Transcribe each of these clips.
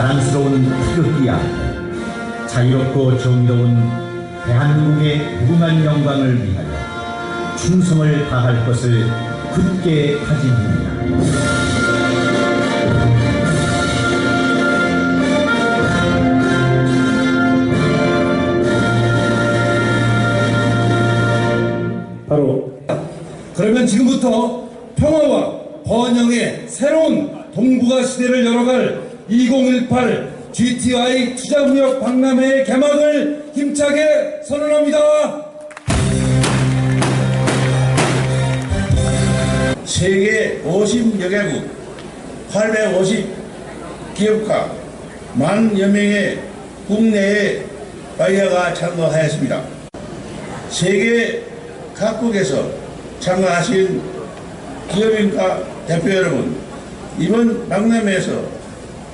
살아온 태극기야 자유롭고 정의로운 대한민국의 무궁한 영광을 위하여 충성을 다할 것을 굳게 다짐합니다. 바로 그러면 지금부터 평화와 번영의 새로운 동북아 시대를 열어갈 2018 GTI 투자무역 박람회의 개막을 힘차게 선언합니다. 세계 50여 개국 850 기업가 만여 명의 국내의 바이어가 참가하였습니다. 세계 각국에서 참가하신 기업인과 대표 여러분, 이번 박람회에서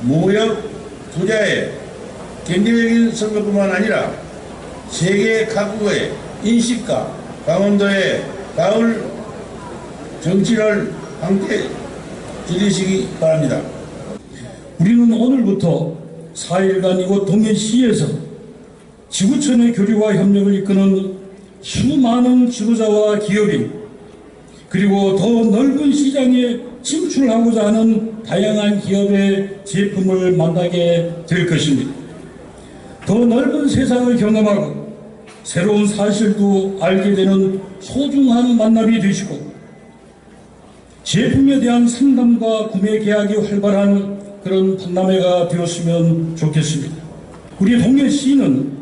무역 투자의 경제적인 성과뿐만 아니라 세계 각국의 인식과 강원도의 가을 정치를 함께 지리시기 바랍니다. 우리는 오늘부터 4일간 이곳 동해시에서 지구촌의 교류와 협력을 이끄는 수많은 지도자와 기업인 그리고 더 넓은 시장에 진출하고자 하는 다양한 기업의 제품을 만나게 될 것입니다. 더 넓은 세상을 경험하고 새로운 사실도 알게 되는 소중한 만남이 되시고 제품에 대한 상담과 구매 계약이 활발한 그런 박람회가 되었으면 좋겠습니다. 우리 동해시는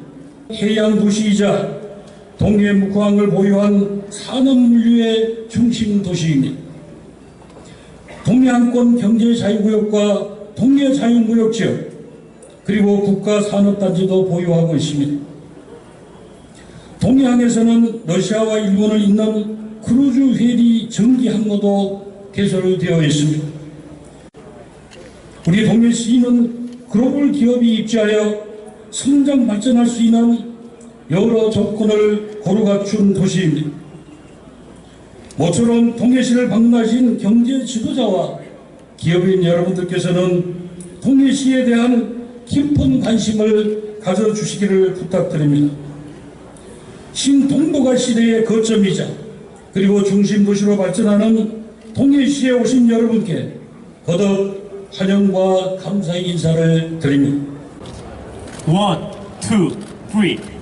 해양 도시이자 동해 묵황을 보유한 산업물류의 중심 도시입니다. 동해안권 경제자유구역과 동해자유무역지역 그리고 국가산업단지도 보유하고 있습니다. 동해안에서는 러시아와 일본을 잇는 크루즈 회리 전기 항로도 개설되어 있습니다. 우리 동해시는 글로벌 기업이 입지하여 성장 발전할 수 있는 여러 조건을 고루 갖춘 도시입니다. 모처럼 통일시를 방문하신 경제 지도자와 기업인 여러분들께서는 통일시에 대한 깊은 관심을 가져주시기를 부탁드립니다. 신동북아 시대의 거점이자 그리고 중심 도시로 발전하는 동해시에 오신 여러분께 거듭 환영과 감사의 인사를 드립니다. 1, 2, 3